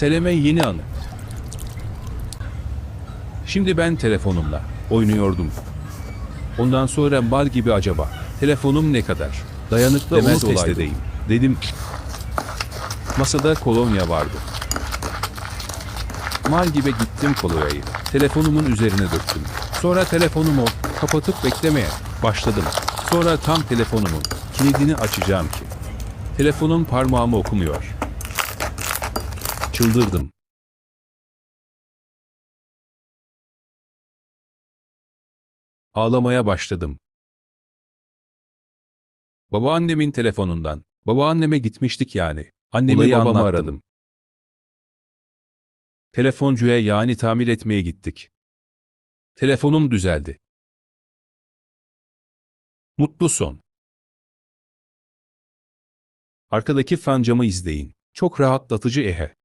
Seleme yeni anı. Şimdi ben telefonumla oynuyordum. Ondan sonra mal gibi acaba telefonum ne kadar dayanıklı onu Demez test olaydım. edeyim. Dedim. Masada kolonya vardı. Mal gibi gittim kolonyayı. Telefonumun üzerine döktüm. Sonra telefonumu kapatıp beklemeye başladım. Sonra tam telefonumun kilidini açacağım ki. Telefonun parmağımı okumuyor. Çıldırdım. Ağlamaya başladım. Babaannemin telefonundan. Babaanneme gitmiştik yani. Annemi Olayı babamı anlattım. aradım. Telefoncuya yani tamir etmeye gittik. Telefonum düzeldi. Mutlu son. Arkadaki fancamı izleyin. Çok rahatlatıcı ehe.